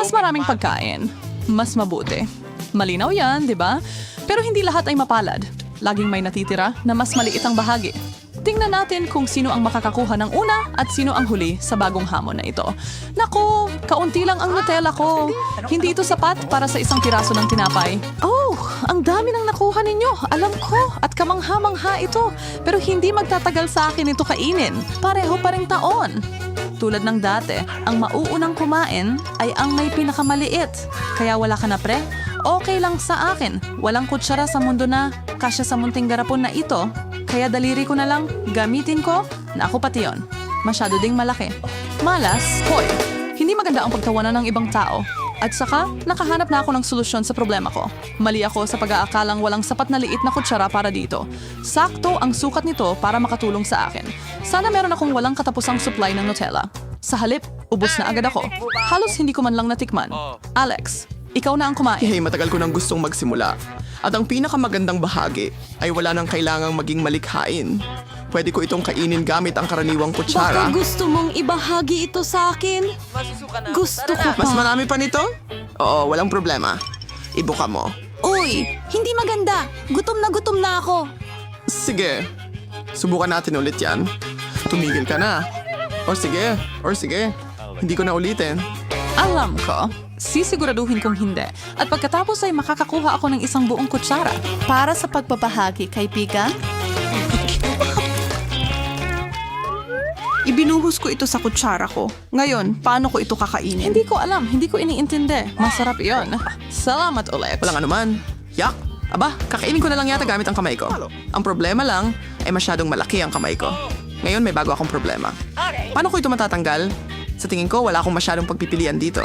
Mas maraming pagkain. Mas mabuti. Malinaw yan, di ba? Pero hindi lahat ay mapalad. Laging may natitira na mas maliit ang bahagi. Tingnan natin kung sino ang makakakuha ng una at sino ang huli sa bagong hamon na ito. Naku, kaunti lang ang Nutella ko. Hindi ito sapat para sa isang piraso ng tinapay. Oh, ang dami nang nakuha ninyo. Alam ko at kamangha-mangha ito. Pero hindi magtatagal sa akin ito kainin. Pareho pa ring taon. Tulad ng dati, ang mauunang kumain ay ang may pinakamaliit. Kaya wala ka na pre? Okay lang sa akin. Walang kutsara sa mundo na kasya sa munting garapon na ito. Kaya daliri ko na lang, gamitin ko, na ako pati yon. Masyado ding malaki. Malas, hoy. Hindi maganda ang pagtawanan ng ibang tao. At saka, nakahanap na ako ng solusyon sa problema ko. Mali ako sa pag-aakalang walang sapat na liit na kutsara para dito. Sakto ang sukat nito para makatulong sa akin. Sana meron akong walang katapusang supply ng Nutella. Sa halip, ubos na agad ako. Halos hindi ko man lang natikman. Alex, ikaw na ang kumain. Hey, matagal ko nang gustong magsimula. At ang pinakamagandang bahagi ay wala nang kailangang maging malikhain. Pwede ko itong kainin gamit ang karaniwang Baka kutsara. gusto mong ibahagi ito sa akin? Gusto ko Mas pa. marami pa nito? Oo, walang problema. Ibuka mo. Uy, hindi maganda. Gutom na gutom na ako. Sige. Subukan natin ulit yan. Tumigil ka na. O sige, or sige. Hindi ko na ulitin. Alam ko, sisiguraduhin kong hindi. At pagkatapos ay makakakuha ako ng isang buong kutsara. Para sa pagpapahagi, kaibigan? Ibinuhos ko ito sa kutsara ko. Ngayon, paano ko ito kakainin? Hindi ko alam, hindi ko iniintindi. Masarap yon. Salamat ulit. Walang anuman. Yak! Aba, kakainin ko na lang yata gamit ang kamay ko. Ang problema lang ay masyadong malaki ang kamay ko. Ngayon may bago akong problema. Paano ko ito matatanggal? Sa tingin ko, wala akong masyadong pagpipilian dito.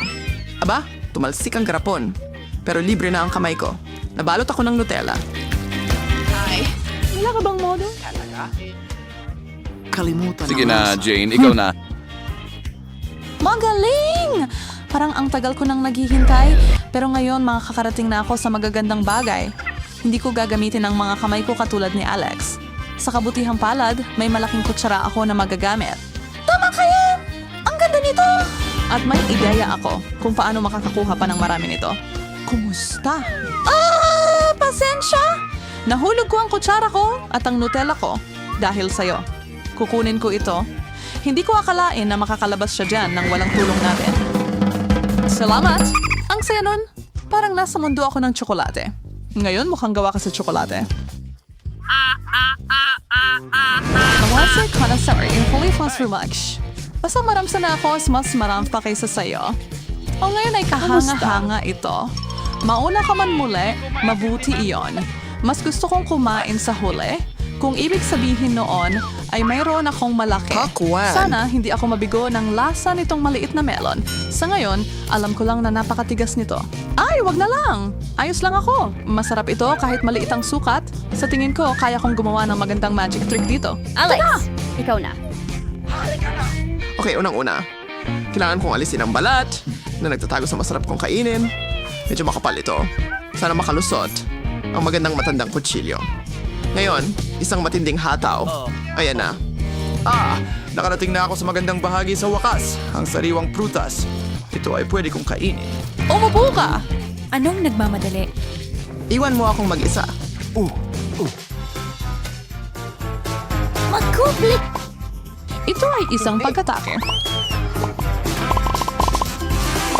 Aba, tumalsik ang garapon. Pero libre na ang kamay ko. Nabalot ako ng Nutella. Wala ka bang modo? Kalimutan Sige na, Jane, ikaw na. Magaling! Parang ang tagal ko nang naghihintay, pero ngayon makakarating na ako sa magagandang bagay. Hindi ko gagamitin ang mga kamay ko katulad ni Alex. Sa kabutihang palad, may malaking kutsara ako na magagamit. Tama kayo! Ang ganda nito! At may ideya ako kung paano makakakuha pa ng marami nito. Kumusta? Ah! Pasensya! Nahulog ko ang kutsara ko at ang Nutella ko dahil sa'yo. Kukunin ko ito. Hindi ko akalain na makakalabas siya dyan nang walang tulong natin. Salamat! Ang saya nun. Parang nasa mundo ako ng tsokolate. Ngayon mukhang gawa ka sa tsokolate. Nawasay ka na sorry. Holy fast much. Basta maramsa na ako, mas maram pa kaysa sa'yo. O ngayon ay kahanga-hanga ito. Mauna ka man muli, mabuti iyon. Mas gusto kong kumain sa huli. Kung ibig sabihin noon ay mayroon akong malaki. Kakwan. Sana hindi ako mabigo ng lasa nitong maliit na melon. Sa ngayon, alam ko lang na napakatigas nito. Ay, wag na lang! Ayos lang ako. Masarap ito kahit maliit ang sukat. Sa tingin ko, kaya kong gumawa ng magandang magic trick dito. Alex, ikaw na. Okay, unang-una. Kailangan kong alisin ang balat na nagtatago sa masarap kong kainin. Medyo makapal ito. Sana makalusot ang magandang matandang kutsilyo. Ngayon, isang matinding hataw. Ayan na. Ah, nakarating na ako sa magandang bahagi sa wakas. Ang sariwang prutas. Ito ay pwede kong kainin. Umupo ka! Anong nagmamadali? Iwan mo akong mag-isa. Magkublik! Ito ay isang pagkatake.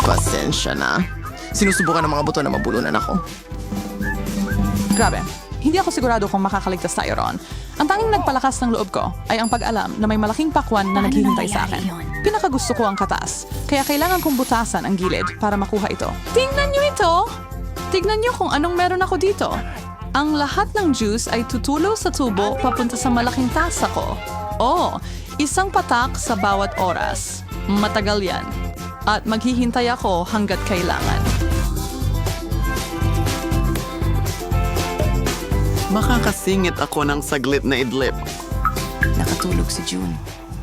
Pasensya na. Sinusubukan ng mga buto na mabulunan ako. Grabe, hindi ako sigurado kung makakaligtas tayo ron. Ang tanging nagpalakas ng loob ko ay ang pag-alam na may malaking pakwan na naghihintay sa akin. Pinakagusto ko ang katas, kaya kailangan kong butasan ang gilid para makuha ito. Tingnan nyo ito! Tignan nyo kung anong meron ako dito. Ang lahat ng juice ay tutulo sa tubo papunta sa malaking tasa ko. Oh, isang patak sa bawat oras. Matagal yan. At maghihintay ako hanggat kailangan. Makakasingit ako ng saglit na idlip. Nakatulog si June.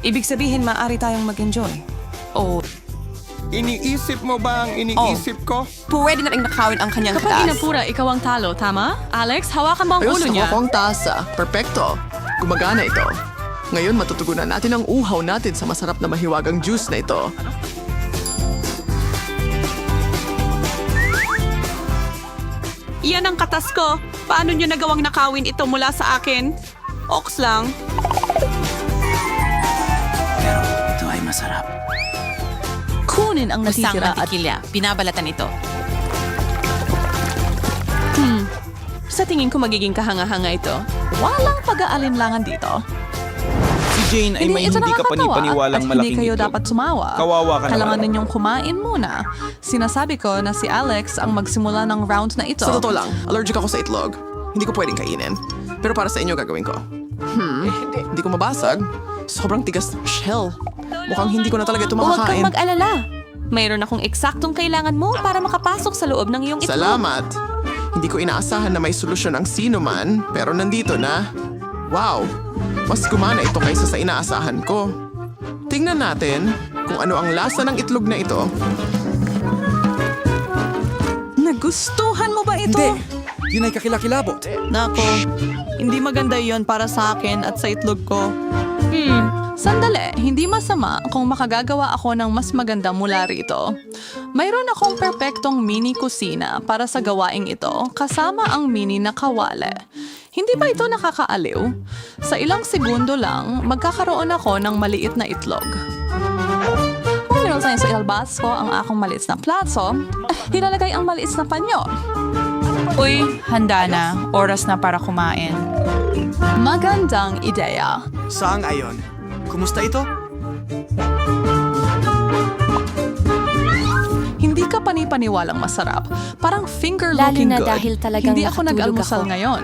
Ibig sabihin, maaari tayong mag-enjoy. O... Iniisip mo ba ang iniisip oh. ko? Pwede na rin nakawin ang kanyang Kapag taas. inapura, ikaw ang talo, tama? Alex, hawakan mo ang Ayos, ulo niya. akong tasa. Perfecto. Gumagana ito. Ngayon matutugunan natin ang uhaw natin sa masarap na mahiwagang juice na ito. Iyan ang katas ko. Paano nyo nagawang nakawin ito mula sa akin? Ox lang. Ito ay masarap. Kunin ang natitira at. Binabalatan ito. sa tingin ko magiging kahanga-hanga ito. Walang pag-aalinlangan dito. Jane ay may ito hindi ka panipaniwalang at malaking hindi kayo itlog. dapat sumawa. Kawawa ka Kailangan naman. ninyong kumain muna. Sinasabi ko na si Alex ang magsimula ng round na ito. Sa totoo lang, allergic ako sa itlog. Hindi ko pwedeng kainin. Pero para sa inyo gagawin ko. Hmm, hindi ko mabasag. Sobrang tigas ng shell. Mukhang hindi ko na talaga ito Huwag kang makakain. mag-alala. Mayroon akong eksaktong kailangan mo para makapasok sa loob ng iyong itlog. Salamat. Hindi ko inaasahan na may solusyon ang sino man, pero nandito na. Wow, mas gumana ito kaysa sa inaasahan ko. Tingnan natin kung ano ang lasa ng itlog na ito. Nagustuhan mo ba ito? Yun ay kakilakilabot. Nako, hindi maganda yon para sa akin at sa itlog ko. Sandali, hindi masama kung makagagawa ako ng mas maganda mula rito. Mayroon akong perpektong mini kusina para sa gawaing ito kasama ang mini na kawale. Hindi ba ito nakakaaliw? Sa ilang segundo lang, magkakaroon ako ng maliit na itlog. Meron tayo sa ilbas ko ang akong maliit na plato, hilalagay ang maliit na panyo. Uy, handa na. Oras na para kumain. Magandang ideya. Saang ayon? Kumusta ito? Hindi ka panipaniwalang masarap. Parang finger Lalo looking na good. dahil talagang Hindi ako nakatulog nag-almusal ako. ngayon.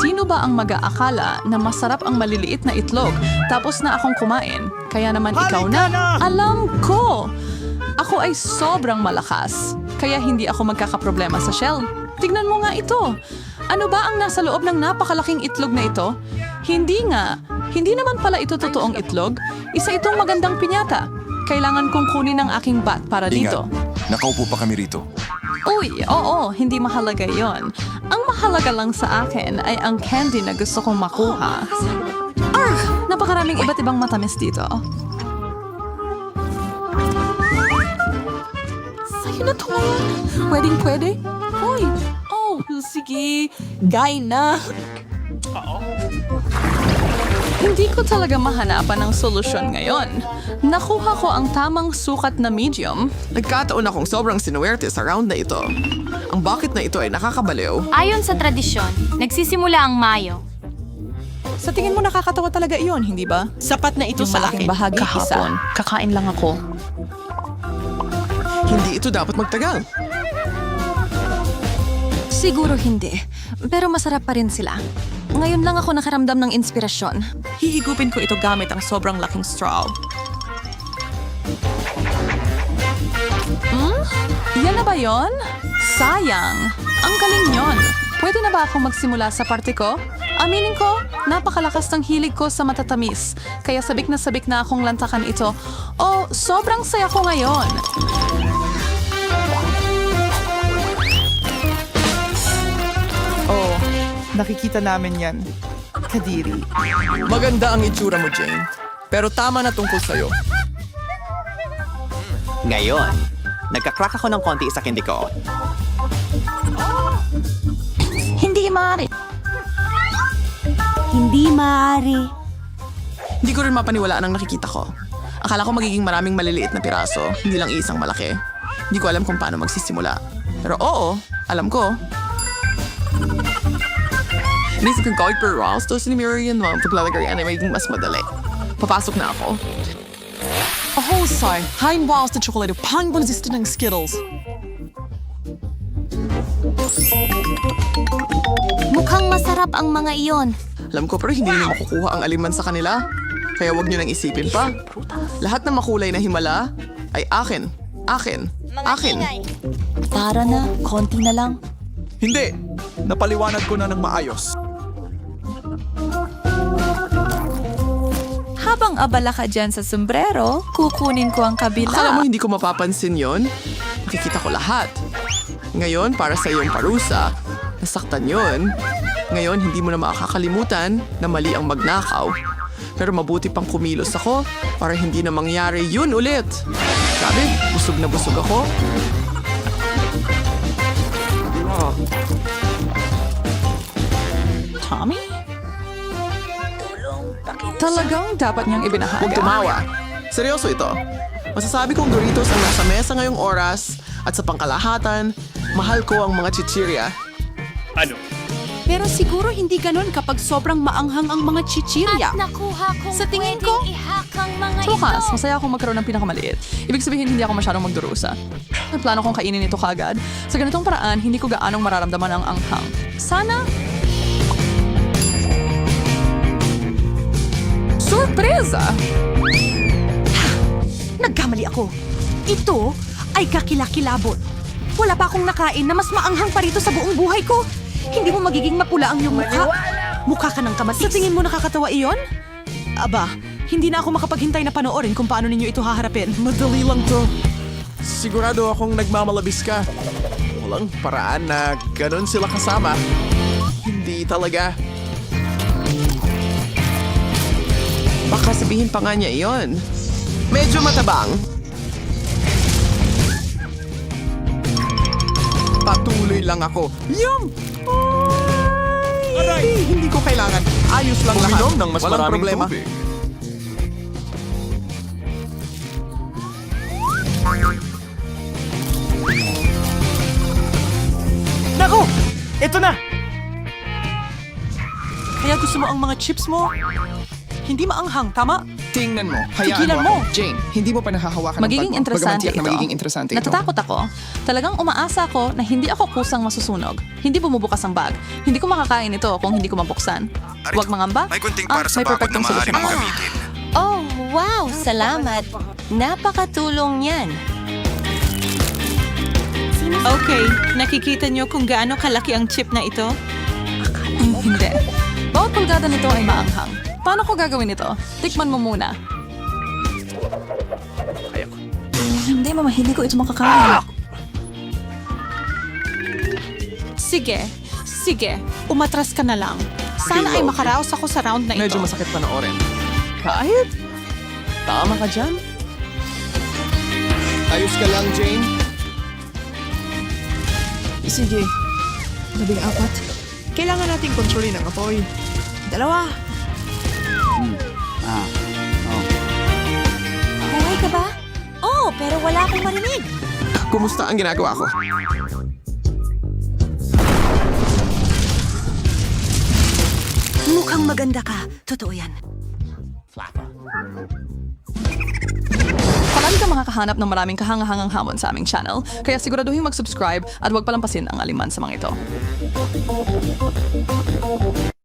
Sino ba ang mag-aakala na masarap ang maliliit na itlog tapos na akong kumain? Kaya naman ikaw na. Alam ko! Ako ay sobrang malakas. Kaya hindi ako magkakaproblema sa shell. Tignan mo nga ito. Ano ba ang nasa loob ng napakalaking itlog na ito? Hindi nga. Hindi naman pala ito totoong itlog. Isa itong magandang pinyata. Kailangan kong kunin ang aking bat para dito. Nakaupo pa kami rito. Uy, oo, hindi mahalaga yon. Ang mahalaga lang sa akin ay ang candy na gusto kong makuha. Arg! Napakaraming iba't ibang matamis dito. Sa'yo na to ngayon. Pwedeng pwede? Uy! Sige. Gay na. Hindi ko talaga mahanapan ng solusyon ngayon. Nakuha ko ang tamang sukat na medium. Nagkataon akong sobrang sinuwerte sa round na ito. Ang bucket na ito ay nakakabaliw. Ayon sa tradisyon, nagsisimula ang Mayo. Sa tingin mo nakakatawa talaga iyon, hindi ba? Sapat na ito Yung sa malaking akin. bahagi Kahapon, isa. kakain lang ako. Hindi ito dapat magtagal. Siguro hindi. Pero masarap pa rin sila. Ngayon lang ako nakaramdam ng inspirasyon. Hihigupin ko ito gamit ang sobrang laking straw. Hmm? Yan na ba yon? Sayang. Ang galing yon. Pwede na ba akong magsimula sa parte ko? Aminin ko, napakalakas ng hilig ko sa matatamis. Kaya sabik na sabik na akong lantakan ito. Oh, sobrang saya ko ngayon. Nakikita namin yan. Kadiri. Maganda ang itsura mo, Jane. Pero tama na tungkol sa'yo. Ngayon, nagkakrak ako ng konti sa candy ko. Hindi maaari. Hindi maaari. Hindi ko rin mapaniwalaan ang nakikita ko. Akala ko magiging maraming maliliit na piraso, hindi lang isang malaki. Hindi ko alam kung paano magsisimula. Pero oo, alam ko. Inisip kong gawin per Ross, to ni Miriam mga paglalagayan ay magiging mas madali. Papasok na ako. Oh, sorry. Hein Walls na chocolate. Pang bonzista ng Skittles. Mukhang masarap ang mga iyon. Alam ko pero hindi niyo makukuha ang aliman sa kanila. Kaya wag niyo nang isipin pa. Lahat ng makulay na himala ay akin. Akin. Akin. Tara na, konti na lang. Hindi! Napaliwanag ko na ng maayos. Habang abala ka dyan sa sombrero, kukunin ko ang kabila. Akala mo hindi ko mapapansin yon? Nakikita ko lahat. Ngayon, para sa iyong parusa, nasaktan yon. Ngayon, hindi mo na makakalimutan na mali ang magnakaw. Pero mabuti pang kumilos ako para hindi na mangyari yun ulit. Sabi, busog na busog ako. Talagang dapat niyang ibinahagi. Huwag tumawa. Seryoso ito. Masasabi kong Doritos ang nasa mesa ngayong oras at sa pangkalahatan, mahal ko ang mga chichirya. Pero siguro hindi ganon kapag sobrang maanghang ang mga chichirya. At nakuha kong Sa tingin ko- ihak ang mga wakas, ito. masaya akong magkaroon ng pinakamaliit. Ibig sabihin, hindi ako masyadong magdurusa. May plano kong kainin ito kagad. Sa ganitong paraan, hindi ko gaanong mararamdaman ang anghang. Sana... Sorpresa! Nagkamali ako. Ito ay kakilakilabot. Wala pa akong nakain na mas maanghang pa rito sa buong buhay ko. Hindi mo magiging mapula ang iyong mukha. Mukha ka ng kamatis. Sa tingin mo nakakatawa iyon? Aba, hindi na ako makapaghintay na panoorin kung paano ninyo ito haharapin. Madali lang to. Sigurado akong nagmamalabis ka. Walang paraan na ganun sila kasama. Hindi talaga. Baka sabihin pa nga niya iyon. Medyo matabang. Patuloy lang ako. Yum! Aray! Hindi ko kailangan. Ayos lang lahat. Uminom ng mas Walang maraming problema. tubig. Nako! Ito na! Kaya gusto mo ang mga chips mo? Hindi maanghang, tama? Tingnan mo. Hayaan Tigilan mo. mo. ako. Jane, hindi mo pa nahahawakan Magiging ang pag mo. Bagaman interesante ito. na magiging interesante ito. Natatakot ako. Talagang umaasa ako na hindi ako kusang masusunog. Hindi bumubukas ang bag. Hindi ko makakain ito kung hindi ko mabuksan. Huwag mangamba. May kunting Ah, para sa may bakod perfectong na maaari solusyon mong ako. gamitin. Oh, wow! Salamat. Napakatulong yan. Okay, nakikita niyo kung gaano kalaki ang chip na ito? Mm, hindi. Bawat pulgada nito ay maanghang. Paano ko gagawin ito? Tikman mo muna. Hindi, mama, hindi ko ito makakain. Sige, sige. Umatras ka na lang. Sana ay makaraos ako sa round na ito. Medyo masakit panoorin. Kahit? Tama ka dyan. Ayos ka lang, Jane. Sige. Labing apat. Kailangan nating kontrolin ang apoy. Dalawa. Akong marinig. Kumusta ang ginagawa ko? Mukhang maganda ka. Totoo yan. Palagi ka makakahanap ng maraming kahangahangang hamon sa aming channel, kaya siguraduhin mag-subscribe at huwag palampasin ang aliman sa mga ito.